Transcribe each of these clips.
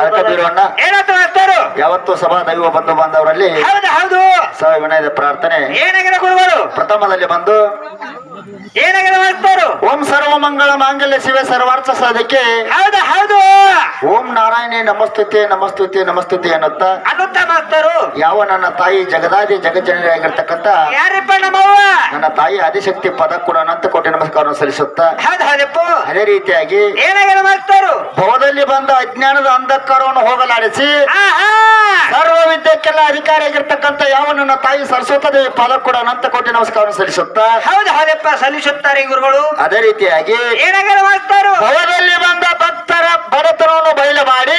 ಅದಕ್ಕೆ ಬೀರಣ್ಣ ಏನಾಯ್ತು ಮಾಸ್ತರು? ಯಾವತ್ತು ಸಭಾ ದೈವ ಬಂಧು ಬಾಂಧವರಲ್ಲಿ ಹೌದು ಹೌದು. ವಿನಯದ ಪ್ರಾರ್ಥನೆ. ಏನಾಗಿರ ಗುರುಗಳು? ಪ್ರಥಮದಲ್ಲಿ ಬಂದು ಏನಾಗಿರ ಓಂ ಸರ್ವ ಮಂಗಳ ಮಾಂಗಲ್ಯ ಶಿವೆ ಸರ್ವಾರ್ಥ ಸಾಧಕ್ಕೆ ಹೌದು ಹೌದು. ಓಂ ನಾರಾಯಣೇ ನಮಸ್ತುತಿ ನಮಸ್ತುತಿ ನಮಸ್ತುತಿ ಅನ್ನುತ್ತಾ. ಅನ್ನುತ್ತ ಮಾಡ್ತಾರು ಯಾವ ನನ್ನ ತಾಯಿ ಜಗದಾದಿ ಜಗಜ್ಜನರಾಗಿರ್ತಕ್ಕಂತ ಯಾರಿಪ್ಪ ನಮ್ಮವ್ವ? ನನ್ನ ತಾಯಿ ಆದಿಶಕ್ತಿ ಪದ ಕೂಡ ಅನಂತ ಕೋಟಿ ನಮಸ್ಕಾರ ಸಲ್ಲಿಸುತ್ತಾ. ಹೌದು ಹೌದಪ್ಪ ಅದೇ ರೀತಿಯಾಗಿ ಏನಾಗಿರ ಭವದಲ್ಲಿ ಬಂದ ಅಜ್ಞಾನದ ಅಂಧಕಾರವನ್ನು ಹೋಗಲಾಡಿಸಿ ಸರ್ವ ವಿದ್ಯಕ್ಕೆಲ್ಲ ಅಧಿಕಾರಿ ಆಗಿರ್ತಕ್ಕಂಥ ಯಾವ ನನ್ನ ತಾಯಿ ಸರಸ್ವತ ದೇವಿ ಪದ ಕೂಡ ಅನಂತ ಕೋಟಿ ನಮಸ್ಕಾರ ಸಲ್ಲಿಸುತ್ತಾ? ಹೌದು ಹಾಗಪ್ಪ ಸಲ್ಲಿಸುತ್ತಾರೆ ಗುರುಗಳು. ಅದೇ ರೀತಿಯಾಗಿ ಭವದಲ್ಲಿ ಬಂದ ಭಕ್ತರ ಬಡತನವನ್ನು ಬಯಲು ಮಾಡಿ.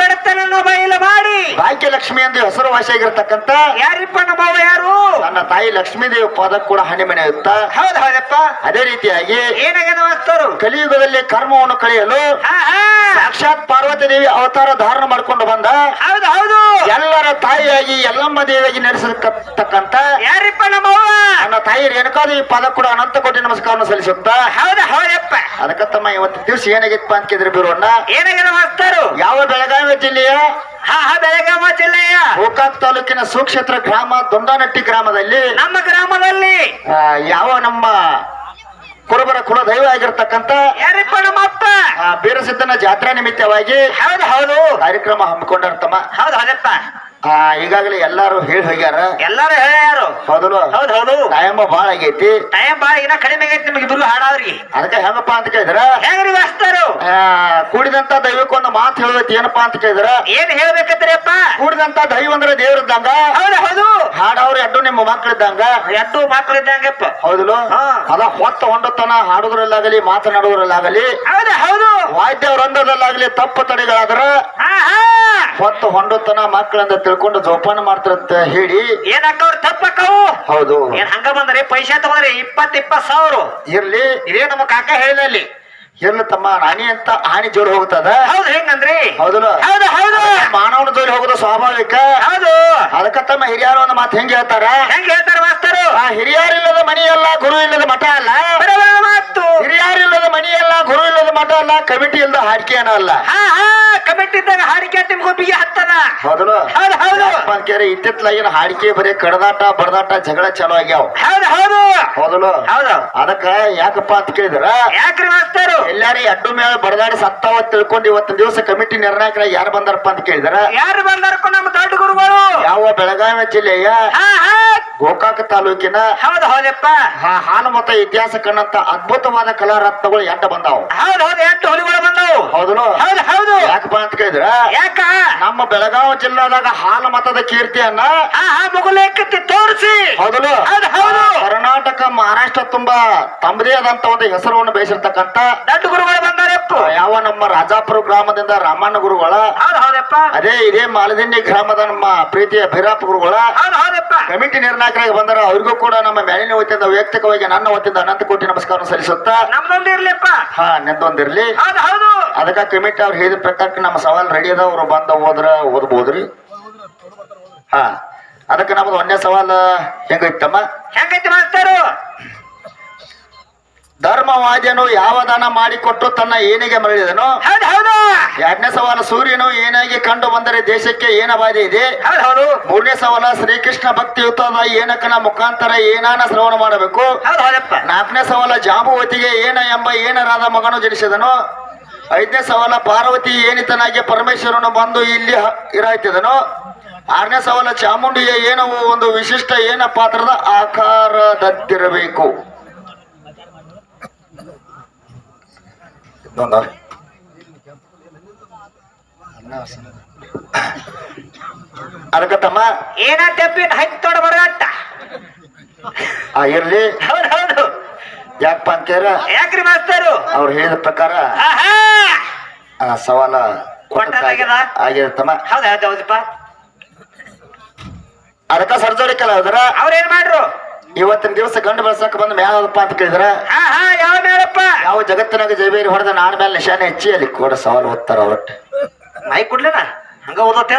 ಬಡತನನ್ನು ಬಯಲು ಮಾಡಿ. ಭಾಗ್ಯಲಕ್ಷ್ಮಿ ಎಂದು ಹೆಸರುವಾಸಿಯಾಗಿರ್ತಕ್ಕಂಥ ಯಾರಿಪ್ಪ ನಮ್ಮ ಯಾರು? ನನ್ನ ತಾಯಿ ಲಕ್ಷ್ಮೀ ದೇವಿ ಪಾದ ಕೂಡ ಹಣಿಮನೆಯುತ್ತ ಹೌದು ಹೌದಪ್ಪ ಅದೇ ರೀತಿಯಾಗಿ ಏನಾಗಿದೆ ಮಾಸ್ತರು ಕಲಿಯುಗದಲ್ಲಿ ಕರ್ಮವನ್ನು ಕಳೆಯಲು ಸಾಕ್ಷಾತ್ ಪಾರ್ವತಿ ದೇವಿ ಅವತಾರ ಧಾರಣ ಮಾಡಿಕೊಂಡು ಬಂದ. ಹೌದು ಹೌದು. ಎಲ್ಲರ ತಾಯಿಯಾಗಿ ಎಲ್ಲಮ್ಮ ದೇವಿಯಾಗಿ ನಡೆಸತಕ್ಕಂತ ಯಾರಿಪ್ಪ ನಮ್ಮವ್ವ? ನನ್ನ ತಾಯಿ ಈ ಪದ ಕೂಡ ಅನಂತ ಕೋಟಿ ನಮಸ್ಕಾರ ಸಲ್ಲಿಸುತ್ತ. ಹೌದ ಹೌದಪ್ಪ. ಅದಕ್ಕೆ ತಮ್ಮ ಇವತ್ತು ದಿವಸ ಏನಾಗಿತ್ತಪ್ಪ ಅಂತ ಕೇಳಿದ್ರೆ ಬಿರುವಣ್ಣ ಏನಾಗಿದೆ ಮಾಸ್ತರು? ಯಾವ ಬೆಳಗಾವಿ ಜಿಲ್ಲೆಯ? ಹಾ ಹಾ ಬೆಳಗಾವ ಜಿಲ್ಲೆಯ. ಗೋಕಾಕ್ ತಾಲೂಕಿನ ಸುಕ್ಷೇತ್ರ ಗ್ರಾಮ ದೊಂಡನಟ್ಟಿ ಗ್ರಾಮದಲ್ಲಿ. ನಮ್ಮ ಗ್ರಾಮದಲ್ಲಿ. ಯಾವ ನಮ್ಮ ಕುರುಬರ ಕುಲ ದೈವ ಆಗಿರ್ತಕ್ಕಂತ ಯಾರಿಪ್ಪ ನಮ್ಮಪ್ಪ ಆ, ಬೀರಸಿದ್ದನ ಜಾತ್ರಾ ನಿಮಿತ್ತವಾಗಿ ಹೌದು ಹೌದು. ಕಾರ್ಯಕ್ರಮ ಹಮ್ಮಿಕೊಂಡಿರ್ತಮ್ಮ ಹೌದು ಹೌದಪ್ಪ. ಆ, ಈಗಾಗಲೇ ಎಲ್ಲಾರು ಹೇಳಿ ಹೋಗ್ಯಾರ. ಎಲ್ಲಾರು ಹೇಳ್ಯಾರು ಹೌದಲ್ಲ ಹೌದು ಹೌದು. ಟೈಮ್ ಬಾಳ ಆಗೈತಿ. ಟೈಮ್ ಬಾಳ ಇನ್ನ ಕಡಿಮೆ ಆಗೈತಿ ನಿಮಗೆ ಇಬ್ರು ಹಾಡಾದ್ರಿ. ಅದಕ್ಕೆ ಹೆಂಗಪ್ಪ ಅಂತ ಕೇಳಿದ್ರ? ಹೆಂಗ್ರಿ ಮಾಸ್ತರು? ಕೂಡಿದಂತ ದೈವಕ್ಕೊಂದು ಮಾತು ಹೇಳಬೇಕು ಏನಪ್ಪಾ ಅಂತ ಕೇಳಿದ್ರ? ಏನ್ ಹೇಳ್ಬೇಕತ್ರಿಯಪ್ಪ ಕೂಡಿದಂತ ದೈವ ಅಂದ್ರೆ ದೇವ್ರಿದ್ದಂಗ ಹೌದು ಹೌದು. ಹಾಡವ್ರು ಎಡ್ಡು ನಿಮ್ಮ ಮಕ್ಕಳಿದ್ದಂಗ? ಎಡ್ಡು ಮಕ್ಳು ಇದ್ದಂಗಪ್ಪ ಹೌದಲ್ಲ ಹಾ. ಅದ ಹೊತ್ತ ಹೊಂಡತನ ಹಾಡುದ್ರಲ್ಲಾಗಲಿ ಮಾತನಾಡುದ್ರಲ್ಲಾಗಲಿ ಹೌದು ಹೌದು. ವಾದ್ಯ ವೃಂದದಲ್ಲಾಗಲಿ ತಪ್ಪು ತಡೆಗಳಾದ್ರ ಹೊತ್ತ ಹೊಂಡತನ ಮಕ್ಕಳಂದ ತಿಳ್ಕೊಂಡು ಜೋಪಾನ ಮಾಡ್ತಾರಂತ ಹೇಳಿ. ಏನಕ್ಕವ್ರು ತಪ್ಪಕ್ಕವು? ಹೌದು. ಏನ್ ಹಂಗ ಬಂದ್ರಿ? ಪೈಸಾ ತಗೊಂಡ್ರಿ ಇಪ್ಪತ್ ಇಪ್ಪತ್ ಸಾವಿರ. ಇರ್ಲಿ. ಇದೇ ನಮ್ಮ ಕಾಕ ಹೇಳಿದಲ್ಲಿ ಇರ್ಲಿ ತಮ್ಮ ಹಾನಿ ಅಂತ ಹಾನಿ ಜೋರು ಹೋಗ್ತದ ಹೌದು ಹೆಂಗಂದ್ರಿ? ಹೌದಲ್ಲ? ಹೌದು ಹೌದು. ಮಾನವನ ಜೋರಿ ಹೋಗೋದು ಸ್ವಾಭಾವಿಕ? ಹೌದು. ಅದಕ್ಕ ತಮ್ಮ ಹಿರಿಯರು ಒಂದು ಮಾತು ಹೆಂಗ್ ಹೇಳ್ತಾರ? ಹೆಂಗ್ ಹೇಳ್ತಾರ ಮಾಸ್ತರು? ಆ ಹಿರಿಯರಿಲ್ಲದ ಮನಿ ಅಲ್ಲ ಗುರು ಇಲ್ಲದ ಮಠ ಅಲ್ಲ? ಮಾತು. ಹಿರಿಯರಿಲ್ಲದ ಮನಿ ಅಲ್ಲ ಗುರು ಇಲ್ಲದ ಮಠ ಅಲ್ಲ ಕಮಿಟಿ ಇಲ್ಲದ ಹಾಡಿಕೆ ಅಲ್ಲ? ಕಮಿಟಿ ಇದ್ದಾಗ ಹಾಡಿಕೆ ನಿಮ್ಗೂ ಹತ್ತದ. ಹೌದಲ್ಲ? ಹೌದು ಹೌದು. ಕೇರಿ ಇತ್ತಿತ್ಲಾಗಿನ ಹಾಡಿಕೆ ಬರೀ ಕಡದಾಟ ಬಡದಾಟ ಜಗಳ ಚಲೋ ಆಗ್ಯಾವ? ಹೌದು ಹೌದು. ಹೌದಲ್ಲ? ಹೌದು. ಅದಕ್ಕ ಯಾಕಪ್ಪ ಅಂತ ಕೇಳಿದ್ರ? ಯಾಕ್ರಿ ಮಾಸ್ತರು? ಎಲ್ಲಾರು ಅಡ್ಡು ಮೇಲೆ ಬಡದಾಡಿ ಸತ್ತಾವ ತಿಳ್ಕೊಂಡು ಇವತ್ತಿನ ದಿವಸ ಕಮಿಟಿ ನಿರ್ಣಾಯಕರಾಗಿ ಯಾರು ಬಂದಾರಪ್ಪ ಅಂತ ಕೇಳಿದಾರ? ಯಾರು ಬಂದಾರಪ್ಪ ನಮ್ಮ ದೊಡ್ಡ ಗುರುಗಳು? ಯಾವ ಬೆಳಗಾವಿ ಜಿಲ್ಲೆಯ? ಗೋಕಾಕ ತಾಲೂಕಿನ ಹೌದು ಹೌದಪ್ಪ. ಹಾ ಹಾಲು ಮತ ಇತಿಹಾಸ ಕಂಡಂತ ಅದ್ಭುತವಾದ ಕಲಾರತ್ನಗಳು ಎಂಟ ಬಂದಾವು. ಹೌದು ಹೌದು ಎಂಟು ಹುಲಿಗಳು ಬಂದವು. ಹೌದು ಹೌದು ಯಾಕಪ್ಪ ಅಂತ ಕೇಳಿದ್ರ ಯಾಕ? ನಮ್ಮ ಬೆಳಗಾವಿ ಜಿಲ್ಲಾದಾಗ ಹಾಲು ಮತದ ಕೀರ್ತಿಯನ್ನ ತೋರಿಸಿ. ಹೌದಲ್ಲ ಹೌದು ಹೌದು. ಕರ್ನಾಟಕ ಮಹಾರಾಷ್ಟ್ರ ತುಂಬಾ ತಮ್ಮದೇ ಆದಂತ ಒಂದು ಹೆಸರನ್ನು ಬೇಯಿಸಿರ್ತಕ್ಕಂತ ದೊಡ್ಡ ಗುರುಗಳು ಬಂದಾರಪ್ಪ. ಯಾವ ನಮ್ಮ ರಾಜಾಪುರ ಗ್ರಾಮದಿಂದ ರಾಮಣ್ಣ ಗುರುಗಳ ಹೌದು ಹೌದಪ್ಪ ಅದೇ ಇದೇ ಮಾಲದಿಂಡಿ ಗ್ರಾಮದ ನಮ್ಮ ಪ್ರೀತಿಯ ಭೈರಪ್ಪ ಗುರುಗಳ ಹೌದಪ್ಪ ಕಮಿಟಿ ನಿರ್ಣಾಯಕರಾಗಿ ಬಂದರ ಅವರಿಗೂ ಕೂಡ ನಮ್ಮ ಮೇಲಿನ ವತಿಯಿಂದ ವೈಯಕ್ತಿಕವಾಗಿ ನನ್ನ ವತಿಯಿಂದ ಅನಂತ ಕೋಟಿ ನಮಸ್ಕಾರ ಸಲ್ಲಿಸುತ್ತಾ? ಹಾ ನೆಂದೊಂದಿರ್ಲಿ ಹೌದು ಹೌದು. ಅದಕ್ಕ ಕಮಿಟಿ ಅವ್ರು ಹೇಳಿದ ಪ್ರಕಾರ ನಮ್ಮ ಸವಾಲ್ ರೆಡಿ ಅದಾವ್ರು ಬಂದ ಹೋದ್ರ ಓದ್ಬೋದ್ರಿ. ಹಾ ಅದಕ್ಕೆ ನಮ್ದು ಒಂದೇ ಸವಾಲ್ ಹೆಂಗೈತಮ್ಮ? ಹೆಂಗೈತಿ ಮಾಸ್ತರು? ಧರ್ಮವಾದ್ಯನು ಯಾವ ದಾನ ಮಾಡಿಕೊಟ್ಟು ತನ್ನ ಏನಿಗೆ ಮರಳಿದನು ಎರಡನೇ ಸವಾಲ ಸೂರ್ಯನು ಏನಾಗಿ ಕಂಡು ಬಂದರೆ ದೇಶಕ್ಕೆ ಏನ ಬಾಧೆ ಇದೆ? ಮೂರನೇ ಸವಾಲ ಶ್ರೀಕೃಷ್ಣ ಭಕ್ತಿಯುತದ ಏನಕನ ಮುಖಾಂತರ ಏನಾನ ಶ್ರವಣ ಮಾಡಬೇಕು? ನಾಲ್ಕನೇ ಸವಾಲ ಜಾಂಬುವತಿಗೆ ಏನ ಎಂಬ ಏನರಾದ ಮಗನು ಜನಿಸಿದನು? ಐದನೇ ಸವಾಲ ಪಾರ್ವತಿ ಏನಿತನಾಗಿ ಪರಮೇಶ್ವರನು ಬಂದು ಇಲ್ಲಿ ಇರಾಯ್ತಿದನು? ಆರನೇ ಸವಾಲ ಚಾಮುಂಡಿಯ ಏನೋ ಒಂದು ವಿಶಿಷ್ಟ ಏನ ಪಾತ್ರದ ಆಕಾರದದ್ದಿರಬೇಕು? ಇದೊಂದು ಅದಕ್ಕೆ ತಮ್ಮ ಏನ ತೆಪ್ಪಿನ ಹೈತ್ ತೊಡ ಬರಟ್ಟ ಆ ಇರ್ಲಿ. ಹೌದು ಹೌದು. ಯಾಕಪ್ಪ ಅಂತ ಕೇಳ ಯಾಕ್ರಿ ಮಾಸ್ತರು? ಅವ್ರು ಹೇಳಿದ ಪ್ರಕಾರ ಆಹಾ! ಆ ಸವಾಲ ಕೊಟ್ಟದ್ದಾಗ್ಯದ? ಆಗ್ಯದ ತಮ್ಮ ಹೌದು ಹೌದು ಹೌದಪ್ಪ ಅದಕ್ಕ ಸರ್ಜರಿ ಕಲಾವಿದರ ಅವ್ರೇನ್ ಮಾಡ್ರು? ಇವತ್ತಿನ ದಿವಸ ಗಂಡು ಬೆಳಸಕ್ಕೆ ಬಂದ ಮ್ಯಾಲಪ್ಪ ಅಂತ ಕೇಳಿದ್ರೆ ಹಾ ಹಾ ಯಾವ ಮೇಲಪ್ಪ ಯಾವ ಜಗತ್ತಿನಾಗ ಜೈಬೇರಿ ಹೊಡೆದ ನಾನ್ ಮೇಲೆ ನಿಶಾನೆ ಹೆಚ್ಚಿ ಅಲ್ಲಿ ಕೂಡ ಸವಾಲು ಓದ್ತಾರ ಅವರಟ್ಟು ಮೈ ಕೊಡ್ಲೇನ? ಹಂಗ ಓದತ್ತೆ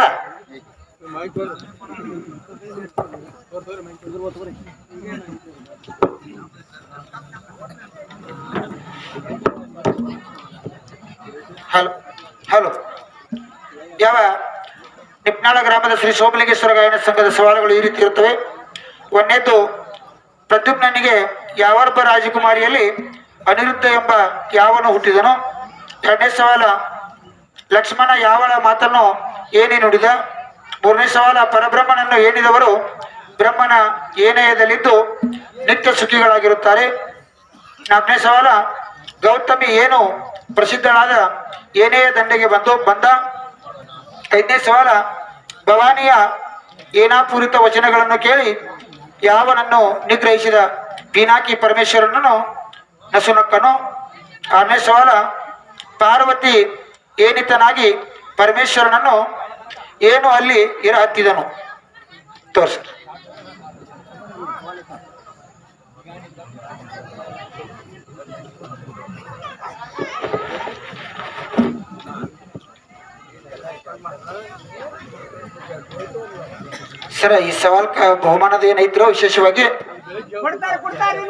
ಹಲೋ ಹಲೋ. ಯಾವ ನಿಪ್ನಾಳ ಗ್ರಾಮದ ಶ್ರೀ ಸೋಮಲಿಂಗೇಶ್ವರ ಗಾಯನ ಸಂಘದ ಸವಾಲುಗಳು ಈ ರೀತಿ ಇರುತ್ತವೆ. ಒಂದನೇದು ಪ್ರದ್ಯುಮ್ನನಿಗೆ ಯಾವೊಬ್ಬ ರಾಜಕುಮಾರಿಯಲ್ಲಿ ಅನಿರುದ್ಧ ಎಂಬ ಯಾವನು ಹುಟ್ಟಿದನು? ಎರಡನೇ ಸವಾಲ, ಲಕ್ಷ್ಮಣ ಯಾವಳ ಮಾತನ್ನು ಏನೇ ನುಡಿದ? ಮೂರನೇ ಸವಾಲ, ಪರಬ್ರಹ್ಮನನ್ನು ಏನಿದವರು ಬ್ರಹ್ಮನ ಏನೆಯದಲ್ಲಿದ್ದು ನಿತ್ಯ ಸುಖಿಗಳಾಗಿರುತ್ತಾರೆ. ನಾಲ್ಕನೇ ಸವಾಲ, ಗೌತಮಿ ಏನು ಪ್ರಸಿದ್ಧನಾದ ಏನೆಯ ದಂಡೆಗೆ ಬಂದು ಬಂದ? ಐದನೇ ಸವಾಲ, ಭವಾನಿಯ ಏನಾಪೂರಿತ ವಚನಗಳನ್ನು ಕೇಳಿ ಯಾವನನ್ನು ನಿಗ್ರಹಿಸಿದ ಪೀನಾಕಿ ಪರಮೇಶ್ವರನನ್ನು ನಸುನಕ್ಕನು? ಸವಾಲ ಪಾರ್ವತಿ ಏನಿತನಾಗಿ ಪರಮೇಶ್ವರನನ್ನು ಏನು ಅಲ್ಲಿ ಇರ ಹತ್ತಿದನು ತೋರ್ಸ. ಸರ ಈ ಸವಾಲ್ ಬಹುಮಾನದ ಏನೈತ್ರೋ ವಿಶೇಷವಾಗಿ?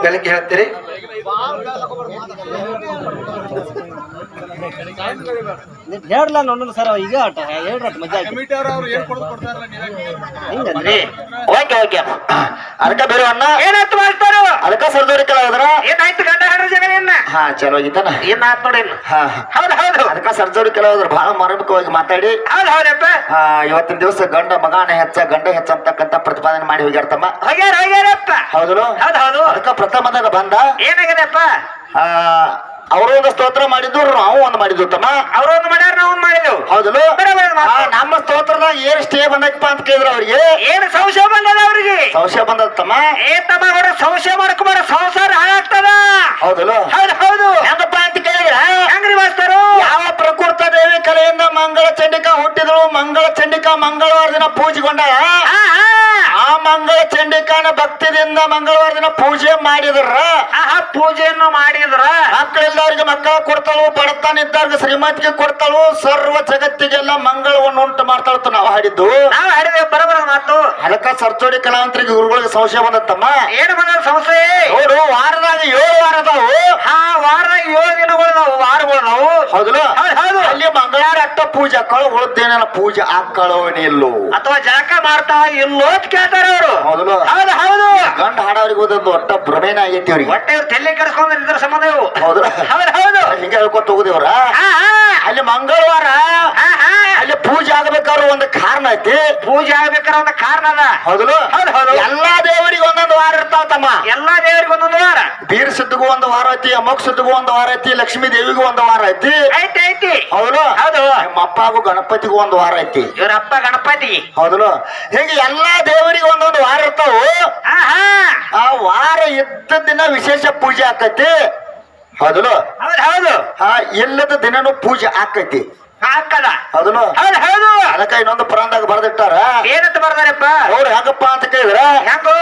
ಬೆಳಗ್ಗೆ ಹೇಳ್ತೀರಿ. ಹೇಳ್ಲ ನೋಡೋಣ ಸರ್ ಈಗ ಆಟ ಹೇಳ್ರಟ್ ಮಜಾ ಆಯ್ತು. ಹಿಂಗಂದ್ರಿ? Okay okay. ಅದಕ್ಕ ಬೇರೆ ಅಣ್ಣ. ಏನಾಯ್ತು ಮಾಡ್ತಾರ ಅದಕ್ಕ ಸರ್ದೋರಿ ಕೆಲ ಹೋದ್ರ? ಏನಾಯ್ತು ಗಂಡ ಹಾಡ್ರ ಜನ ಏನ ಹಾ ಚಲೋ ಆಗಿತ್ತಾನ ಏನಾಯ್ತು ನೋಡಿ? ಹಾ ಹೌದು ಹೌದು. ಅದಕ್ಕ ಸರ್ಜೋರಿ ಕೆಲ ಹೋದ್ರ ಬಹಳ ಮರಣಕವಾಗಿ ಮಾತಾಡಿ. ಹೌದು ಹೌದಪ್ಪ ಹಾ ಇವತ್ತಿನ ದಿವಸ ಗಂಡ ಮಗಾನ ಹೆಚ್ಚ ಗಂಡ ಹೆಚ್ಚ ಅಂತಕ್ಕಂತ ಪ್ರತಿಪಾದನೆ ಮಾಡಿ ಹೋಗ್ಯಾರ್ತಮ್ಮ ಹೋಗ್ಯಾರ ಹೋಗ್ಯಾರಪ್ಪ ಹೌದು ಹೌದು. ಹೌದು ಅದಕ್ಕ ಪ್ರಥಮದಾಗ ಬಂದ. ಏನಾಗ್ಯದಪ್ಪ ಆ, ಅವರು ಒಂದು ಸ್ತೋತ್ರ ಮಾಡಿದ್ರು ನಾವು ಒಂದು ಮಾಡಿದ್ದು ತಮ್ಮ ಅವ್ರು ಒಂದು ಮಾಡ್ಯಾರ ನಾವು ಒಂದು ಮಾಡಿದೆವು. ಹೌದಲ್ಲ? ಆ, ನಮ್ಮ ಸ್ತೋತ್ರದಾಗ ಏನ್ ಸ್ಟೇ ಬಂದಪ್ಪ ಅಂತ ಕೇಳಿದ್ರ ಅವ್ರಿಗೆ? ಏನು ಸಂಶಯ ಬಂದದ ಅವ್ರಿಗೆ? ಸಂಶಯ ಬಂದದ ತಮ್ಮ ಏ ತಮ್ಮ ಅವರು ಸಂಶಯ ಬರ ಸಂಸಾರ ಹಾಳಾಗ್ತದ. ಹೌದಲ್ಲ? ಹೌದು ಹೌದು. ಹೆಂಗಪ್ಪ ಅಂತ ಕೇಳಿದ್ರ ಹೆಂಗ್ರಿ ಮಾಸ್ತರು? ಯಾವ ಪ್ರಕೃತ ದೇವಿ ಕಲೆಯಿಂದ ಮಂಗಳ ಚಂಡಿಕಾ ಹುಟ್ಟಿದ್ರು ಮಂಗಳ ಚಂಡಿಕಾ ಮಂಗಳವಾರ ದಿನ ಪೂಜೆಗೊಂಡ ಆ ಮಂಗಳ ಚಂಡಿಕಾನ ಭಕ್ತಿದಿಂದ ಮಂಗಳವಾರ ದಿನ ಪೂಜೆ ಮಾಡಿದ್ರ ಆ ಪೂಜೆಯನ್ನು ಮಾಡಿದ್ರ. ಮಕ್ಕಳಿಲ್ಲದವ್ರಿಗೆ ಮಕ್ಕಳ ಕೊಡ್ತಾಳು ಬಡತನ ಇದ್ದವ್ರಿಗೆ ಶ್ರೀಮತಿಗೆ ಕೊಡ್ತಾಳು ಸರ್ವ ಜಗತ್ತಿಗೆಲ್ಲ ಮಂಗಳವನ್ನು ಉಂಟು ಮಾಡ್ತಾಳತ್ತು ನಾವು ಹಾಡಿದ್ದು. ನಾವು ಹಾಡಿದ್ವಿ ಬರಬರ ಮಾತು. ಅದಕ್ಕ ಸರ್ಜೋಡಿ ಕಲಾವಂತರಿಗೆ ಗುರುಗಳಿಗೆ ಸಂಶಯ ಬಂದತ್ತಮ್ಮ. ಏನು ಬಂದ ಸಂಶಯ? ನೋಡು ವಾರದಾಗ ಏಳು ವಾರ ಅದಾವು. ಹಾ ವಾರದಾಗ ಏಳು ದಿನಗಳು ನಾವು ವಾರಗಳು ನಾವು ಹೌದಲ್ಲ? ಹೌದು. ಅಲ್ಲಿ ಮಂಗಳವಾರ ಅಟ್ಟ ಪೂಜೆ ಹಾಕೊಳ್ಳೋ ಉಳಿದೇನ ಪೂಜೆ ಆಕ್ಕಳೋ ಇಲ್ಲೋ ಅಥವಾ ಜಾಕ ಮಾಡ್ತಾ ಇಲ್ಲೋ ಅಂತ ಕೇಳ್ತಾರೆ ಅವರು. ಹೌದಲ್ಲ? ಹೌದು ಹೌದು. ಗಂಡ ಹಾಡೋರಿಗೆ ಓದೋದು ಒಟ್ಟ ಭ್ರಮೇನ ಆಗೈತಿ ಅವ್ರಿಗೆ. ಹೊಟ್ಟೆ ಇವ್ರು ತಲೆ ಕೆಡಿಸ್ಕೊಂಡ್ರೆ ಇದ್ರ ಸಂಬಂಧ ಇವು ಹೌದು. ಹೌದು ಹಿಂಗೆ ಹೇಳ್ಕೊತ ಹೋಗುದೇವ್ರ ಅಲ್ಲಿ ಮಂಗಳವಾರ ಅಲ್ಲಿ ಪೂಜೆ ಆಗ್ಬೇಕಾದ್ರೂ ಒಂದು ಕಾರಣ ಐತಿ. ಪೂಜೆ ಆಗ್ಬೇಕಾರ ಒಂದು ಕಾರಣ ಅದ. ಹೌದು, ಹೌದು. ಎಲ್ಲಾ ದೇವರಿಗೆ ಒಂದೊಂದು ವಾರ ಇರ್ತಾವ ತಮ್ಮ. ಎಲ್ಲಾ ದೇವರಿಗೆ ಒಂದೊಂದು ವಾರ. ಬೀರ್ ಸುದ್ದಿಗೂ ಒಂದು ವಾರ ಐತಿ ಅಮೋಕ್ ಸಿದ್ಧಗೂ ಒಂದು ವಾರ ಐತಿ ಲಕ್ಷ್ಮೀ ದೇವಿಗೂ ಒಂದು ವಾರ ಐತಿ. ಐತಿ ಐತಿ. ಹೌದು? ಹೌದು. ನಿಮ್ಮ ಅಪ್ಪಗೂ ಗಣಪತಿಗೂ ಒಂದು ವಾರ ಐತಿ. ಇವರಪ್ಪ ಗಣಪತಿ. ಹೌದು ಹೀಗೆ ಎಲ್ಲಾ ದೇವರಿಗೆ ಒಂದೊಂದು ವಾರ ಇರ್ತಾವು ಆ ವಾರ ಇದ್ದ ದಿನ ವಿಶೇಷ ಪೂಜೆ ಆಕೈತಿ. ಹೌದಲು ಹೌದು ಹೌದು. ಆ ಇಲ್ಲದ ದಿನನೂ ಪೂಜೆ ಆಕೈತಿ. ಹಾಕದ? ಅದನ್ನು ಹೌದು ಹೌದು. ಅದಕ್ಕ ಇನ್ನೊಂದು ಪುರಾಣದಾಗ ಬರ್ದಿಟ್ಟಾರ? ಏನಂತ ಬರ್ದಾರಪ್ಪ? ಅವ್ರು ಹೆಂಗಪ್ಪ ಅಂತ ಕೇಳಿದ್ರ? ಹೆಂಗು?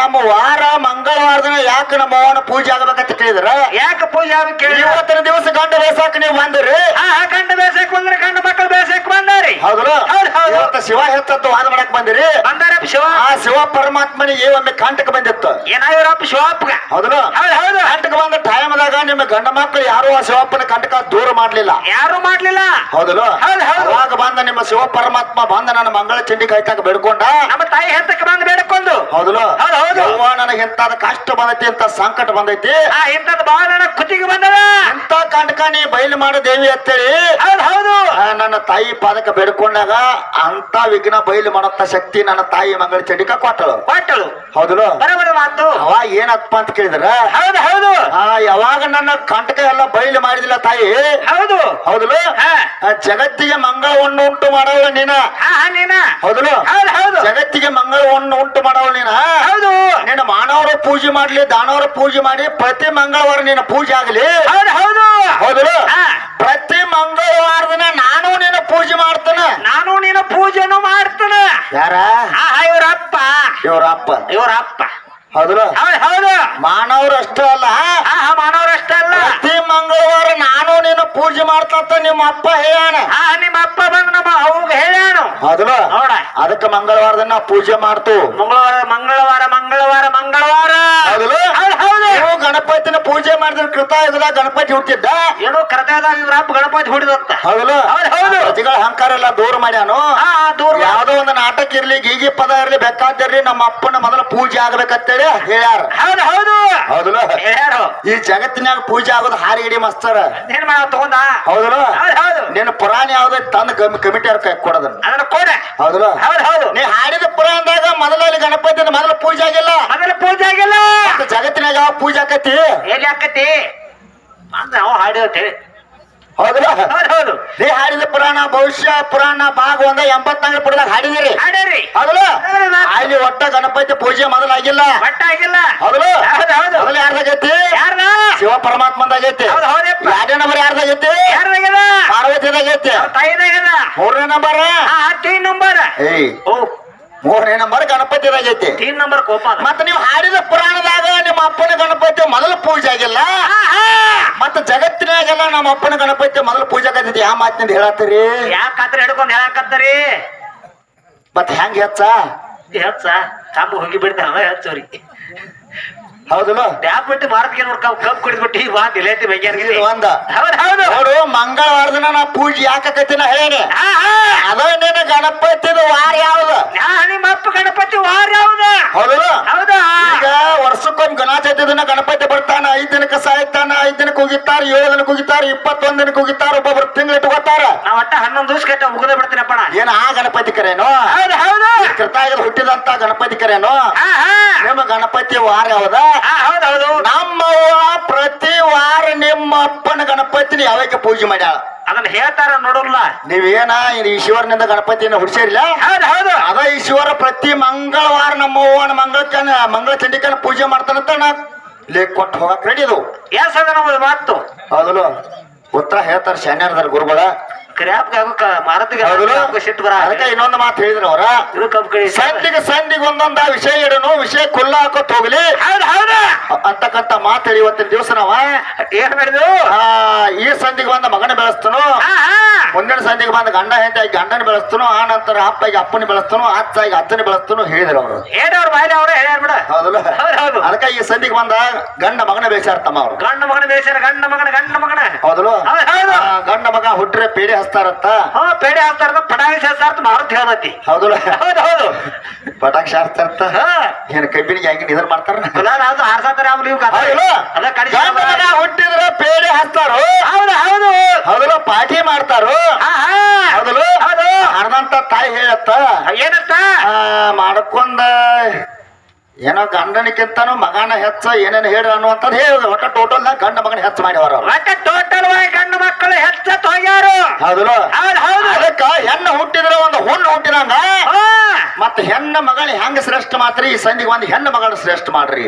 ನಮ್ಮ ವಾರ ಮಂಗಳವಾರ ದಿನ ಯಾಕೆ ನಮ್ಮ ಅವನ ಪೂಜೆ ಆಗ್ಬೇಕಂತ ಕೇಳಿದ್ರ? ಯಾಕೆ ಪೂಜೆ ಆಗ್ಬೇಕು ಕೇಳಿ ಇವತ್ತಿನ ದಿವಸ ಗಂಡ ಬೇಸಾಕ ನೀವು ಬಂದ್ರಿ? ಹಾ ಗಂಡ ಬೇಸಾಕ ಬಂದ್ರೆ ಗಂಡ ಮಕ್ಕಳು ಬೇಸಾಕ ಬಂದಾರಿ. ಹೌದಲ್ಲ? ಹೌದು, ಹೌದು. ಇವತ್ತ ಶಿವ ಹೆಚ್ಚತ್ತು ವಾದ ಮಾಡಕ್ ಬಂದಿರಿ? ಬಂದಾರಪ್ಪ ಶಿವ. ಆ ಶಿವ ಪರಮಾತ್ಮನಿಗೆ ಒಮ್ಮೆ ಕಂಟಕ ಬಂದಿತ್ತು. ಏನಾಗಿರಪ್ಪ ಶಿವಪ್ಪಗ ಹೌದಲ್ಲ? ಹೌದು ಹೌದು. ಕಂಟಕ ಬಂದ ಟೈಮ್ದಾಗ ನಿಮ್ಮ ಗಂಡ ಮಕ್ಕಳು ಯಾರು ಆ ಶಿವಪ್ಪನ ಕಂಟಕ ದೂರ ಮಾಡ್ಲಿಲ್ಲ. ಯಾರು ಮಾಡ್ಲಿಲ್ಲ? ಹೌದಲ್ಲ? ಹೌದು, ಹೌದು. ಅವಾಗ ಬಂದ ನಿಮ್ಮ ಶಿವ ಪರಮಾತ್ಮ ಬಂದ ನನ್ನ ಮಂಗಳ ಚಂಡಿ ಕಾಯ್ತಾಗ ಬೇಡ್ಕೊಂಡ? ನಮ್ಮ ತಾಯಿ ಹೆತ್ತಕ್ಕೆ ಬಂದು ಬೇಡಕೊಂಡು. ಹೌದಲ್ಲ? ಹೌದು, ಹೌದು. ಯವ್ವ ನನಗೆ ಎಂತಾದ ಕಷ್ಟ ಬಂದೈತಿ ಅಂತ ಸಂಕಟ ಬಂದೈತಿ. ನನ್ನ ಕುತ್ತಿಗೆ ಬಂದದ. ಎಂತ ಕಂಟಕ ನೀ ಬಯಲು ಮಾಡ ದೇವಿ ಅಂತೇಳಿ. ಹೌದು ಹೌದು. ನನ್ನ ತಾಯಿ ಪಾದಕ್ಕೆ ಬೇಡ್ಕೊಂಡಾಗ ಅಂತ ವಿಘ್ನ ಬಯಲು ಮಾಡತ್ತ ಶಕ್ತಿ ನನ್ನ ತಾಯಿ ಮಂಗಳ ಚಂಡಿಕ ಕೊಟ್ಟಳು. ಕೊಟ್ಟಳು. ಹೌದಲ್ಲ? ಬರಬರ ಮಾತು. ಅವ ಏನಪ್ಪ ಅಂತ ಕೇಳಿದ್ರ? ಹೌದು ಹೌದು. ಆ ಯಾವಾಗ ನನ್ನ ಕಂಟಕ ಎಲ್ಲ ಬಯಲು ಮಾಡಿದಿಲ್ಲ ತಾಯಿ? ಹೌದು. ಹೌದಲ್ಲ? ಹಾ. ಆ, ಜಗತ್ತಿಗೆ ಮಂಗಳವನ್ನು ಉಂಟು ಮಾಡವಳು ನೀನ. ನೀನ. ಹೌದಲ್ಲ? ಹೌದು ಹೌದು. ಜಗತ್ತಿಗೆ ಮಂಗಳವನ್ನು ಉಂಟು ಮಾಡವಳು ನೀನ. ಹೌದು. ನಿನ್ನ ಮಾನವರ ಪೂಜೆ ಮಾಡ್ಲಿ ದಾನವರ ಪೂಜೆ ಮಾಡಿ ಪ್ರತಿ ಮಂಗಳವಾರ ನಿನ್ನ ಪೂಜೆ ಆಗಲಿ. ಹೌದು ಹೌದು. ಹೌದಲ್ಲ? ಪ್ರತಿ ಮಂಗಳವಾರ ದಿನ ನಾನು ನಿನ್ನ ಪೂಜೆ ಮಾಡ್ತೇನೆ. ನಾನು ನಿನ್ನ ಪೂಜೆನು ಮಾಡ್ತೇನೆ. ಯಾರ? ಇವರಪ್ಪ. ಇವ್ರ ಅಪ್ಪ ಇವರಪ್ಪ. ಹೌದಲ್ಲ ಹೌದು ಅಷ್ಟೇ ಅಲ್ಲ. ಮಾನವರಷ್ಟೇ ಅಲ್ಲ. ಪ್ರತಿ ಮಂಗಳವಾರ ನಾನು ನೀನು ಪೂಜೆ ಮಾಡ್ತಾ ನಿಮ್ಮ ಅಪ್ಪ ಹೇಳ್ಯಾನ. ನಿಮ್ಮ ಅಪ್ಪ ಬಂದು ನಮ್ಮ ಅವ್ಗ ಹೇಳ್ಯಾನು. ಹೌದಲ್ಲ ನೋಡ. ಅದಕ್ಕೆ ಮಂಗಳವಾರದನ್ನ ಪೂಜೆ ಮಾಡ್ತು. ಮಂಗಳವಾರ ಮಂಗಳವಾರ ಮಂಗಳವಾರ ಮಂಗಳವಾರ. ಹೌದಲ್ಲ ಗಣಪತಿನ ಪೂಜೆ ಮಾಡಿದ್ರೆ ಕೃತಯುಗದಾಗ ಗಣಪತಿ ಹುಟ್ಟಿದ್ದ? ಏನೋ ಇವ್ರ ಹಬ್ಬ ಗಣಪತಿ ಹುಡಿದತ್ತ ಹೌದಲ್ಲ ಹೌದ್ ಹೌದು. ಪ್ರಜೆಗಳ ಅಹಂಕಾರ ಎಲ್ಲ ದೂರ ಮಾಡ್ಯಾನು? ದೂರ ಯಾವ್ದೋ ಒಂದು ನಾಟಕ ಇರ್ಲಿ ಗೀಗಿ ಪದ ಇರ್ಲಿ ಬೇಕಾದಿರ್ಲಿ ನಮ್ಮ ಅಪ್ಪನ ಮೊದಲ ಪೂಜೆ ಆಗ್ಬೇಕಂತೇಳಿ ಹೇಳ್ಯಾರ. ಹೌದು ಹೌದು. ಹೌದಲ್ಲ? ಹೇಳ್ಯಾರು. ಈ ಜಗತ್ತಿನಾಗ ಪೂಜೆ ಆಗೋದು ಹಾರಿ ಹಾರಿಗಿಡಿ ಮಸ್ತರ. ಏನ್ ಮಾಡ ತಗೊಂಡ? ಹೌದಲ್ಲ? ಹೌದು ನಿನ್ನ ಪುರಾಣ ಯಾವ್ದು ತಂದು ಕಮಿಟಿ ಅವ್ರ ಕೈ ಕೊಡೋದನ್ನ. ಅದನ್ನ ಕೊಡ. ಹೌದಲ್ಲ? ಹೌದು ಹೌದು. ನೀ ಹಾಡಿದ ಪುರಾಣದಾಗ ಮೊದಲಲ್ಲಿ ಗಣಪತಿ ಮೊದಲ ಪೂಜೆ ಆಗಿಲ್ಲ. ಮೊದಲ ಪೂಜೆ ಆಗಿಲ್ಲ. ಪೂಜೆ ಆಕತಿ? ಎಲ್ಲಿ ಆಕತಿ? ಅಂದ್ರೆ ನಾವು ಹಾಡಿವತ್ತೆ ಹೌದಲ್ಲ ಹೌದು ನೀ ಹಾಡಿದ ಪುರಾಣ ಭವಿಷ್ಯ ಪುರಾಣ ಭಾಗ ಒಂದ ಎಂಬತ್ನಾಲ್ಕು ಪುರದಾಗ ಹಾಡಿದಿರಿ. ಹಾಡೇರಿ. ಹೌದಲ್ಲ ಹೌದು. ಅಲ್ಲಿ ಒಟ್ಟ ಗಣಪತಿ ಪೂಜೆ ಮೊದಲಾಗಿಲ್ಲ. ಬಟ್ಟ ಆಗಿಲ್ಲ. ಹೌದಲ್ಲ ಹೌದು ಹೌದು. ಮೊದಲು ಯಾರ್ದಾಗೈತಿ? ಯಾರ್ದ? ಶಿವ ಪರಮಾತ್ಮದಾಗೈತಿ. ಎರಡನೇ ನಂಬರ್ ಯಾರ್ದಾಗೈತಿ? ಯಾರ್ದಾಗದ? ಪಾರ್ವತಿದಾಗೈತಿ. ತಾಯಿದಾಗದ? ಮೂರನೇ ನಂಬರ್? ಹಾ ತೀನ್ ನಂಬರ್. ಓ ಮೂರನೇ ನಂಬರ್ ಗಣಪತಿದಾಗೈತಿ ತೀನ್ ನಂಬರ್ ಕೋಪ ಮತ್ತ ನೀವು ಹಾಡಿದ ಪುರಾಣದಾಗ ನಿಮ್ಮ ಅಪ್ಪನ ಗಣಪತಿ ಮೊದಲು ಪೂಜೆ ಆಗಿಲ್ಲ. ಮತ್ತೆ ಜಗತ್ತಿನಾಗೆಲ್ಲ ನಮ್ಮ ಅಪ್ಪನ ಗಣಪತಿ ಮೊದಲು ಪೂಜೆ ಆಗೈತಿ ಯಾವ ಮಾತಿನಿಂದ ಹೇಳತ್ತೀರಿ? ಯಾಕ್ ಹಿಡ್ಕೊಂಡು ಹಿಡ್ಕೊಂಡ್ ಹೇಳಕತ್ತರಿ? ಮತ್ತೆ ಹೆಂಗ್ ಹೆಚ್ಚ? ಹೆಚ್ಚ. ಕಂಬ ಹೋಗಿ ಬಿಡ್ತಾನ ಹೆಚ್ಚವ್ರಿ. ಹೌದಲ್ಲ ಯಾಕೆ ಬಿಟ್ಟು ಮಾರ್ತಿಗೆ ಕಬ್ ಕುಡಿದ್ಬಿಟ್ಟು ಈಗ ಒಂದ. ಹೌದು ಹೌದು. ನೋಡು ಮಂಗಳವಾರ ದಿನ ನಾ ಪೂಜೆ ಯಾಕೈತಿ ನಾ ಹೇಳಿ ಅದೇನ ಗಣಪತಿದ ವಾರ ಯಾವ್ದು? ನಿಮ್ಮಪ್ಪ ನಿಮ್ಮ ಅಪ್ಪ ಗಣಪತಿ ವಾರ ಯಾವ್ದ? ಹೌದಲ್ಲ ಹೌದಾ? ಈಗ ವರ್ಷಕ್ಕೊಂದ್ ಗಣಾಚೌತಿ ದಿನ ಗಣಪತಿ ಬರ್ತಾನ ಐದ್ ದಿನಕ್ಕೆ ಸಾಯ್ತಾನ ಐದ್ ದಿನಕ್ಕೆ ಹೋಗಿತ್ತಾರ ಏಳು ದಿನಕ್ಕೆ ಹೋಗಿತ್ತಾರ ಇಪ್ಪತ್ತೊಂದ್ ದಿನಕ್ಕೆ ಹೋಗಿತ್ತಾರ ಒಬ್ಬೊಬ್ರು ತಿಂಗಳು ಇಟ್ಕೋತಾರ. ನಾ ಒಟ್ಟ ಹನ್ನೊಂದು ದಿವಸ ಕಟ್ಟ ಮುಗಿದ ಬಿಡ್ತೀನಪ್ಪ ಏನ ಏನ್ ಆ ಗಣಪತಿ ಕರೇನು? ಹೌದು ಹೌದು. ಕೃತಾಯದ ಹುಟ್ಟಿದಂತ ಗಣಪತಿ ಕರೇನು? ಹಾ ಹಾ. ನಿಮ್ಮ ಗಣಪತಿ ವಾರ ಯಾವ್ದ? ಹಾ ಹೌದು ಹೌದು. ನಮ್ಮವ್ವ ಪ್ರತಿ ವಾರ ನಿಮ್ಮ ಅಪ್ಪನ ಗಣಪತಿನ ಯಾವಾಗ ಪೂಜೆ ಮಾಡ್ಯಾಳ. ಅದನ್ನ ಹೇಳ್ತಾರ ನೋಡಲ್ಲ. ನೀವೇನ ಈ ಈಶ್ವರನಿಂದ ಗಣಪತಿಯನ್ನ ಹುಡ್ಸಿರಿಲ್ಲ ಹೌದು ಹೌದು. ಅದ ಈಶ್ವರ ಪ್ರತಿ ಮಂಗಳವಾರ ನಮ್ಮವ್ವನ ಮಂಗಳ ಮಂಗಳ ಚಂಡಿಕನ ಪೂಜೆ ಮಾಡ್ತಾನಂತ ನಾ ಲೇ ಕೊಟ್ಟು ಹೋಗಕ್ ರೆಡಿ ಅದು ಎಸ್ ಅದ ನಮ್ಮದು ಮಾತು? ಹೌದಲ್ಲ ಉತ್ತರ ಹೇಳ್ತಾರ ಶನ್ಯಾರ್ದಾರ ಗುರುಗಳ. ಕ್ರ್ಯಾಪ್ ಆಗೋಕ ಮಾರತಿಗೆ ಹೌದಲ್ಲ ಸಿಟ್ಟು ಬರ ಅದಕ್ಕೆ ಇನ್ನೊಂದು ಮಾತು ಹೇಳಿದ್ರು ಅವ್ರ. ಇರು ಕಬ್ಬು ಕಡಿ ಸಂಧಿಗೆ ಸಂಧಿಗೆ ಒಂದೊಂದ ವಿಷಯ ಇಡನು ವಿಷಯ ಕುಲ್ಲ ಹಾಕೋತ್ ಹೋಗ್ಲಿ. ಹೌದು ಹೌದು. ಅಂತಕ್ಕಂತ ಮಾತು ಹೇಳಿ ಇವತ್ತಿನ ದಿವಸ ನಾವ. ಏನ್ ಮಾಡಿದ್ರು? ಆ, ಈ ಸಂಧಿಗೆ ಬಂದ ಮಗನ ಬೆಳೆಸ್ತನು. ಮುಂದಿನ ಸಂಧಿಗೆ ಬಂದ ಗಂಡ ಹೆಂಡತಿ ಗಂಡನ ಬೆಳೆಸ್ತನು. ಆ ನಂತರ ಅಪ್ಪಗೆ ಅಪ್ಪನ ಬೆಳೆಸ್ತನು. ಅತ್ತಾಗಿ ಅತ್ತನ ಬೆಳೆಸ್ತನು ಹೇಳಿದ್ರು ಅವರು. ಹೇಳವ್ರ ಬಾಯ್ಲಿ ಅವ್ರೆ ಹೇಳ್ಯಾರ ಬಿಡ. ಹೌದಲ್ಲ? ಹೌದು ಅದಕ್ಕೆ ಈ ಸಂಧಿಗೆ ಬಂದ ಗಂಡ ಮಗನ ಬೇಸಾರ ತಮ್ಮ ಅವರು. ಗಂಡ ಮಗನ ಬೇಸಾರ ಗಂಡ ಮಗನ ಗಂಡ ಮಗನ. ಹೌದಲ್ಲ? ಹೌದು ಹೌದು. ಗಂಡ ಮಗ ಹುಟ್ಟ್ರೆ ಪೇಡೆ ಹಚ್ತಾರತ್ತ ಹಾ ಪೇಡೆ ಹಚ್ತಾರ ಪಟಾಕಿ ಸೇರ್ತಾರ ಮಾರುತ್ ಹೇಳತಿ ಹೌದಲ್ಲ ಹೌದು ಹೌದು ಪಟಾಕ್ಷಿ ಹಾ. ಏನ್ ಕಬ್ಬಿಣಿಗೆ ಹೆಂಗೆ ನಿಧರ್ ಮಾಡ್ತಾರ? ಗುಲಾಲ್ ಅದು ಹಾರ್ಸಾತಾರ ಕಥೆ. ಇಲ್ಲ. ಅದ ಮಗ ಹುಟ್ಟಿದ್ರೆ ಪೇಡೆ ಹಚ್ತಾರೋ ಹೌದು ಹೌದು. ಹೌದಲ್ಲ ಪಾಠಿ ಮಾಡ್ತಾರೋ? ಹೌದಲ್ಲ? ಹೌದು. ಹರ್ದಂತ ತಾಯಿ ಹೇಳತ್ತ? ಏನತ್ತ ಮಾಡ್ಕೊಂಡ ಏನೋ ಗಂಡನಿಕ್ಕಿಂತನೂ ಮಗನ ಹೆಚ್ಚ ಏನೇನು ಹೇಳಿ ಅನ್ನುವಂಥದ್ದು ಹೇಳುದು ಒಟ್ಟ ಟೋಟಲ್ ಗಂಡ ಮಗನ ಹೆಚ್ಚು ಮಾಡ್ಯಾರ ಒಟ್ಟ ಟೋಟಲ್ ವಾಯ್ ಗಂಡು ಮಕ್ಕಳು ಹೆಚ್ಚು ತೊಗ್ಯಾರು. ಹೌದಲ್ಲ ಹೌದು ಹೌದು. ಅದಕ್ಕ ಹೆಣ್ಣು ಹುಟ್ಟಿದ್ರೆ ಒಂದು ಹುಣ್ಣು ಹುಟ್ಟಿದಂಗ? ಮತ್ತೆ ಹೆಣ್ಣ ಮಗಳು ಹೆಂಗ ಶ್ರೇಷ್ಠ ಮಾತ್ರಿ? ಈ ಸಂಧಿಗೆ ಒಂದು ಹೆಣ್ಣು ಮಗಳು ಶ್ರೇಷ್ಠ ಮಾಡ್ರಿ.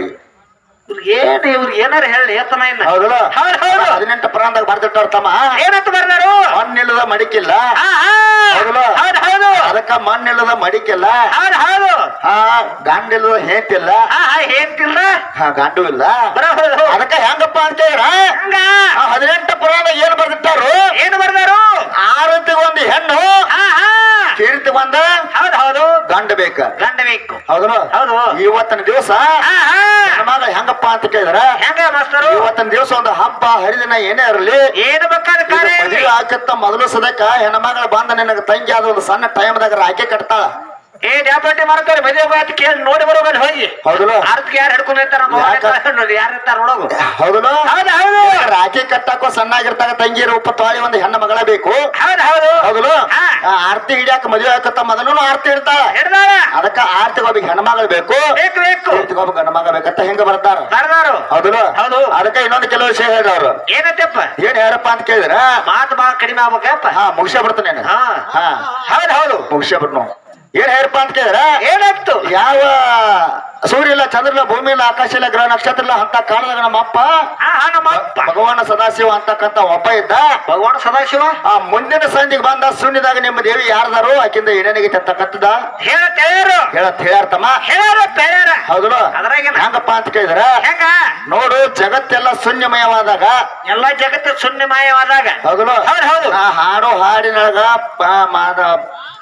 ಏನ್ ಇವ್ರಿಗೆ ಏನಾರ ಹೇಳಿ ಏತನ ಇನ್ನ ಹೌದಲ್ಲ? ಹೌದು ಹೌದು. ಹದಿನೆಂಟು ಪ್ರಾಣದಾಗ ಬರ್ದಿಟ್ಟವ್ರ ತಮ್ಮ. ಏನಂತ ಬರ್ದಾರು ಮಣ್ಣಿಲ್ಲದ ಮಡಿಕಿಲ್ಲ. ಹಾ ಹಾ. ಹೌದಲ್ಲ? ಹೌದು ಹೌದು. ಅದಕ್ಕ ಮಣ್ಣಿಲ್ಲದ ಮಡಿಕಿಲ್ಲ. ಹೌದು ಹೌದು. ಆ ಗಂಡಿಲ್ಲದ ಹೇಂತಿಲ್ಲ. ಹಾ ಹಾ ಹಾ ಗಂಡು ಇಲ್ಲ. ಅದಕ್ಕ ಹೆಂಗಪ್ಪ ಅಂತ ಆ ಹದಿನೆಂಟು ಪುರಾಣದಾಗ ಏನ್ ಬರ್ದಿಟ್ಟಾರು? ಏನು ಬರ್ದಾರು ಆರತಿಗೆ ಒಂದು ಹೆಣ್ಣು ಹಾ ಬಂದ ಹೌದು ಹೌದು. ಗಂಡ ಬೇಕ. ಗಂಡ ಬೇಕು. ಹೌದು. ಹೌದು. ಇವತ್ತಿನ ದಿವಸ ಹೆಂಗಪ್ಪ ಅಂತ ಕೇಳಿದ್ರ? ಹೆಂಗ ಮಾಸ್ತರು? ಇವತ್ತಿನ ದಿವಸ ಒಂದು ಹಬ್ಬ ಹರಿದಿನ ಏನೇ ಇರಲಿ. ಏನು ಬೇಕಾದ ಕಾರ್ಯ ಇರ್ಲಿ. ಮದುವೆ ಆಕತ್ತ ಮೊದಲು ಸದಕ್ಕ ಹೆಣ್ಮಗಳು ಬಂದ ನಿನಗೆ ತಂಗಿ ಆದ ಒಂದು ಸಣ್ಣ ಟೈಮ್ದಾಗ ರಾಕೆ ಕಟ್ತಾಳ. ಏ ಡ್ಯಾಪಟ್ಟಿ ಮಾಡ್ತಾರೆ ಮದುವೆ ಮಾತು ಕೇಳಿ ನೋಡಿ ಬರೋಬಲ್ಲಿ ಹೋಗಿ. ಹೌದಲ್ಲ? ಆರ್ತಿಗೆ ಯಾರು ಹಿಡ್ಕೊಂಡು ಯಾಕ? ಯಾರು ಇರ್ತಾರ ನೋಡೋದು. ಹೌದಲ್ಲ? ಹೌದು ಹೌದು. ರಾಖಿ ಕಟ್ಟಾಕೋ ಸಣ್ಣಾಗಿರ್ತಾಗ ತಂಗಿ ರೂಪ ತಾಳಿ ಒಂದು ಹೆಣ್ಣು ಮಗಳ ಬೇಕು. ಹೌದು ಹೌದು. ಹೌದಲ್ಲ? ಆ ಆರ್ತಿ ಹಿಡಿಯಾಕ ಮದುವೆ ಆಕತ್ತ ಮೊದಲು ಆರ್ತಿ ಇಡ್ತಾಳ ಹಿಡ್ದಾರ ಅದಕ್ಕ ಆರ್ತಿಗೆ ಒಬ್ಬ ಹೆಣ್ಮಗಳು ಬೇಕು. ಬೇಕು ಬೇಕು. ಒಬ್ಬ ಗಂಡ ಮಗ ಬೇಕಂತ ಹೆಂಗ ಬರ್ತಾರ ಬರ್ದಾರು. ಹೌದಲ್ಲ? ಹೌದು. ಅದಕ್ಕ ಇನ್ನೊಂದು ಕೆಲವು ವಿಷಯ ಹೇಳಿದವ್ರು. ಏನತ್ತಪ್ಪ ಏನ್ ಯಾರಪ್ಪ ಅಂತ ಕೇಳಿದ್ರ? ಮಾತು ಬಾ ಕಡಿಮೆ ಆಗ್ಬೇಕಪ್ಪ. ಹಾ ಮುಗಿಸೇ ಬಿಡ್ತಾನೆ ಹಾ. ಹಾ. ಹೌದು ಹೌದು. ಮುಗಿಸೇ ಬಿಡ್ನು ಏನ್ ಹೇಳ್ಪ ಅಂತ ಕೇಳಿದ್ರ ಏನಾಯ್ತು? ಯಾವ ಸೂರ್ಯ ಇಲ್ಲ ಚಂದ್ರ ಇಲ್ಲ ಭೂಮಿ ಇಲ್ಲ ಆಕಾಶ ಇಲ್ಲ ಗ್ರಹ ನಕ್ಷತ್ರ ಇಲ್ಲ ಅಂತ ಕಾಲದಾಗ ನಮ್ಮಪ್ಪ ನಮ್ಮ ಭಗವಾನ ಸದಾಶಿವ ಅಂತಕ್ಕಂತ ಒಬ್ಬ ಇದ್ದ. ಭಗವಾನ್ ಸದಾಶಿವ? ಆ ಮುಂದಿನ ಸಂಜೆಗೆ ಬಂದ ಶೂನ್ಯದಾಗ ನಿಮ್ಮ ದೇವಿ ಯಾರ್ದಾರು ಆಕಿಂದ ಏನೇನಿಗೆ ಅಂತಕ್ಕಂಥದ ಹೇಳ ತಿಳಿಯರು ಹೇಳತ್ ಹೌದಲ್ಲ ಅದ್ರಾಗೇನ? ಹಂಗಪ್ಪ ಅಂತ ಕೇಳಿದ್ರ? ಹೆಂಗ? ನೋಡು ಜಗತ್ತೆಲ್ಲ ಶೂನ್ಯಮಯವಾದಾಗ. ಎಲ್ಲಾ ಜಗತ್ತು ಶೂನ್ಯಮಯವಾದಾಗ. ಹೌದು. ಹೌದು ಹಾಡು ಹಾಡೋ ಹಾಡಿನೊಳಗ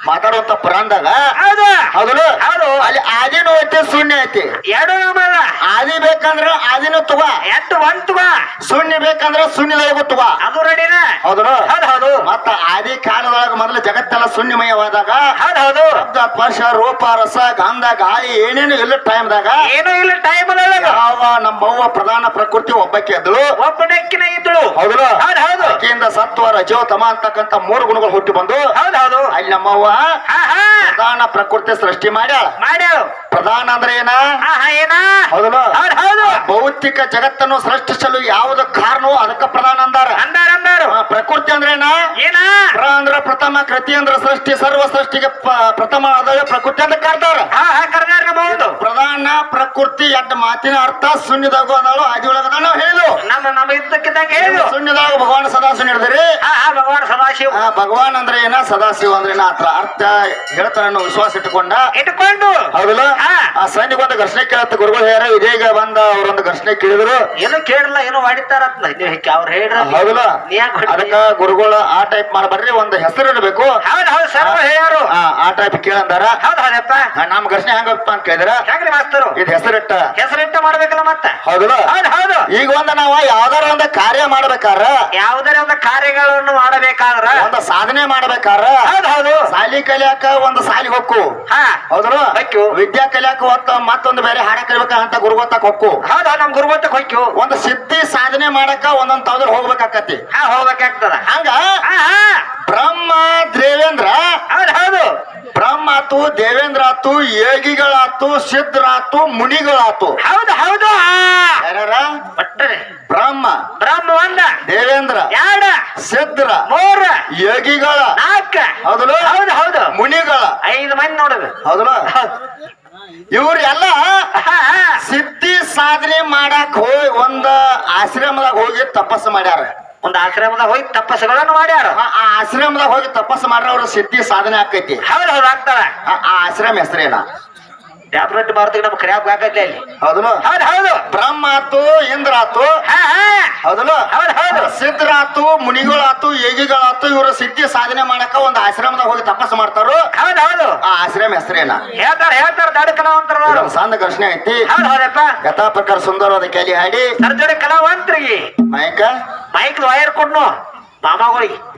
ಮಾತಾಡುವಂತ ಪುರಾಣದಾಗ. ಹೌದು. ಹೌದು. ಅಲ್ಲಿ ಆದಿನೂ ಐತಿ ಶೂನ್ಯ ಐತಿ. ಎರಡು ನಮ್ಮಲ್ಲ ಆದಿ ಬೇಕಂದ್ರ ಆದಿನ ತಗೋ. ಎಟ್ಟು ಒಂದ್ ಶೂನ್ಯ ಬೇಕಂದ್ರ ಶೂನ್ಯದಾಗ ತಗೋ. ಅದು ರೆಡಿನ? ಹೌದು ಹೌದು ಹೌದು. ಮತ್ತ ಆದಿ ಕಾಲದೊಳಗ ಮೊದಲು ಜಗತ್ತೆಲ್ಲ ಶೂನ್ಯಮಯವಾದಾಗ ಹೌದು ಹೌದು. ಶಬ್ದ ಸ್ಪರ್ಶ ರೂಪ ರಸ ಗಂಧ ಗಾಳಿ ಏನೇನು ಇಲ್ಲ ಟೈಮ್ದಾಗ ಏನೂ ಇಲ್ಲ ಟೈಮ್ ಯಾವ ನಮ್ಮವ್ವ ಪ್ರಧಾನ ಪ್ರಕೃತಿ ಒಬ್ಬಕ್ಕೆ ಎದ್ದಳು. ಒಬ್ಬನಕ್ಕಿನ ಇದ್ದಳು. ಹೌದು ಹೌದು ಹೌದು. ಆಕೆಯಿಂದ ಸತ್ವ ರಜೋ ತಮ ಅಂತಕ್ಕಂತ ಮೂರು ಗುಣಗಳು ಹುಟ್ಟಿ ಬಂದು ಹೌದು ಹೌದು. ಅಲ್ಲಿ ನಮ್ಮವ್ವ ಪ್ರಧಾನ ಪ್ರಕೃತಿ ಸೃಷ್ಟಿ ಮಾಡ್ಯಾಳ. ಮಾಡ್ಯಾಳು. ಪ್ರಧಾನ ಅಂದ್ರೆ ಏನ? ಭೌತಿಕ ಜಗತ್ತನ್ನು ಸೃಷ್ಟಿಸಲು ಯಾವ್ದು ಕಾರಣವೋ ಅದಕ್ಕ ಪ್ರಧಾನ ಅಂದಾರ. ಅಂದಾರ ಪ್ರಕೃತಿ ಅಂದ್ರೆ ಏನ? ಪ್ರ ಅಂದ್ರ ಪ್ರಥಮ ಕೃತಿ ಅಂದ್ರ ಸೃಷ್ಟಿ ಸರ್ವ ಸೃಷ್ಟಿಗೆ ಪ್ರಥಮ ಆದ ಪ್ರಕೃತಿ ಅಂತ ಕರ್ತಾರ ಪ್ರಧಾನ ಪ್ರಕೃತಿ ಎಡ್ ಮಾತಿನ ಅರ್ಥ ಶೂನ್ಯದಾಗ ಅದಾಳು ಆದಿಯೊಳಗದ ನಾವು ಹೇಳಿದ್ವು ನಮ್ಮ ನಮ್ಮ ಇದ್ದಕ್ಕಿದ್ದಂಗೆ ಹೇಳು. ಶೂನ್ಯದಾಗ ಭಗವಾನ್ ಸದಾಶಿವ ಹಿಡಿದ್ರಿ. ಭಗವಾನ್ ಸದಾಶಿವ. ಭಗವಾನ್ ಅಂದ್ರೆ ಏನ? ಸದಾಶಿವ ಅಂದ್ರೆ ಏನ? ಅರ್ಥ ಹೇಳ್ತಾರ ಅನ್ನೋ ವಿಶ್ವಾಸ ಇಟ್ಟುಕೊಂಡ. ಇಟ್ಟುಕೊಂಡು. ಹೌದಲ್ಲ? ಆ ಆ ಸೈನಿಗೊಂದು ಘರ್ಷಣೆ ಕೇಳತ್ತ ಗುರುಗಳು ಹೇಳ ಇದೀಗ ಬಂದ ಅವರೊಂದು ಘರ್ಷಣೆ ಕೇಳಿದ್ರು. ಏನು ಕೇಳಲ್ಲ ಏನೋ ಮಾಡಿತಾರತ್ಲ ನೀವು ಅವ್ರು ಹೇಳ್ರ ಹೌದಲ್ಲ? ಅದಕ್ಕ ಗುರುಗಳು ಆ ಟೈಪ್ ಮಾಡಬಾರ್ರಿ ಒಂದು ಹೆಸರು ಇರಬೇಕು. ಹೌದು ಹೌದು ಸರ್ವ ಹೇಳ್ಯಾರು. ಆ, ಟೈಪ್ ಕೇಳಂದಾರ. ಹೌದು ಹೌದಪ್ಪ ನಮ್ ಘರ್ಷಣೆ ಹೆಂಗಪ್ಪ ಅಂತ ಕೇಳಿದ್ರ ಹೆಂಗ್ರಿ ಮಾಸ್ತರು? ಇದು ಹೆಸರಿಟ್ಟ ಹೆಸರಿಟ್ಟ ಮಾಡ್ಬೇಕಲ್ಲ ಮತ್ತ? ಹೌದಲ್ಲ? ಹೌದು ಹೌದು. ಈಗ ಒಂದ ನಾವು ಯಾವ್ದಾರ ಒಂದು ಕಾರ್ಯ ಮಾಡ್ಬೇಕಾರ ಯಾವ್ದಾರ ಒಂದು ಕಾರ್ಯಗಳನ್ನು ಮಾಡಬೇಕಾದ್ರ? ಒಂದು ಸಾಧನೆ ಮಾಡ್ಬೇಕಾರ ಹೌದು ಹೌದು. ಸಾಲಿ ಕಲಿಯಾಕ ಒಂದು ಸಾಲಿ ಹೊಕ್ಕು. ಹಾ. ಹೌದಲ್ಲ. ವಿದ್ಯಾ ಕಲಿಯಾಕ ಹೊತ್ತ ಮತ್ತೊಂದು ಬೇರೆ ಹಾಡ ಕಲಿಬೇಕಂತ ಗುರುಗೊತ್ತಕ್ ಹೊಕ್ಕು ಹೌದಾ ಹೌದು ನಮ್ ಗುರುಗೊತ್ತಕ್ ಹೊಕ್ಕು ಒಂದು ಸಿದ್ಧಿ ಸಾಧನೆ ಮಾಡಕ ಒಂದೊಂದ್ ತಾವ್ದ್ರ ಹೋಗ್ಬೇಕಾಕತಿ ಹಾ ಹೋಗ್ಬೇಕಾಗ್ತದ. ಹಂಗ ಹಾ ಹಾ ಬ್ರಹ್ಮ ದೇವೇಂದ್ರ ಹೌದು ಹೌದು ಬ್ರಹ್ಮ ಆತು ದೇವೇಂದ್ರ ಆತು ಏಗಿಗಳಾತು ಸಿದ್ಧರಾತು ಮುನಿಗಳಾತು. ಹೌದು ಹೌದು. ಆ ಯಾರ್ಯಾರ? ಒಟ್ಟರೆ ಬ್ರಹ್ಮ. ಬ್ರಹ್ಮ ಒಂದ. ದೇವೇಂದ್ರ. ಎರಡ ಸಿದ್ಧರ ಮೂರ. ಏಗಿಗಳ. ನಾಲ್ಕ. ಹೌದಲ್ಲ? ಹೌದು ಹೌದು. ಮುನಿಗಳ. ಐದು ಮಂದಿ ನೋಡುದು. ಹೌದಲ್ಲ? ಇವ್ರೆಲ್ಲ ಸಿದ್ಧಿ ಸಾಧನೆ ಮಾಡಕ್ ಹೋಗಿ ಒಂದ ಆಶ್ರಮದಾಗ ಹೋಗಿ ತಪಸ್ಸು ಮಾಡ್ಯಾರ. ಒಂದು ಆಶ್ರಮದಾಗ ಹೋಗಿ ತಪಸ್ಸುಗಳನ್ನು ಮಾಡ್ಯಾರ. ಆ ಆಶ್ರಮದಾಗ ಹೋಗಿ ತಪಸ್ಸು ಮಾಡ್ರ ಅವ್ರ ಸಿದ್ಧಿ ಸಾಧನೆ ಆಕೈತಿ ಹೌದು ಹೌದು ಆಗ್ತಾರ ಆ ಆಶ್ರಮ ಹೆಸರೇನ? ಟ್ಯಾಬ್ಲೆಟ್ ಮಾರ್ತಿಗೆ ನಮ್ ಕ್ರ್ಯಾಪ್ ಹಾಕೈತೆ ಅಲ್ಲಿ. ಹೌದಲ್ಲ ಹೌದು ಹೌದು. ಬ್ರಹ್ಮ ಆತು ಇಂದ್ರ ಆತು ಹೌದಲ್ಲ? ಹೌದು ಹೌದು. ಸಿದ್ಧರಾತು ಮುನಿಗಳಾತು ಯಗಿಗಳಾತು ಇವರು ಸಿದ್ಧಿ ಸಾಧನೆ ಮಾಡಕ ಒಂದು ಆಶ್ರಮದಾಗ ಹೋಗಿ ತಪಸ್ಸು ಮಾಡ್ತಾರೋ? ಹೌದು ಹೌದು. ಆ ಆಶ್ರಮ ಹೆಸರೇನ? ಹೇಳ್ತಾರ ಹೇಳ್ತಾರ ದೊಡ್ಡ ಕಲಾವಂತರ ಸಾಂದ ಘರ್ಷಣೆ ಐತಿ. ಹೌದು ಹೌದಪ್ಪ. ಯಥಾ ಪ್ರಕಾರ ಸುಂದರವಾದ ಕೆಲಿ ಹಾಡಿ. ಸರ್ಜರಿ ಕಲಾವಂತರಿಗೆ. ಮೈಕ? Mic wire ಕೊಡ್ನು. ಮಾಮಾಗಳಿಗೆ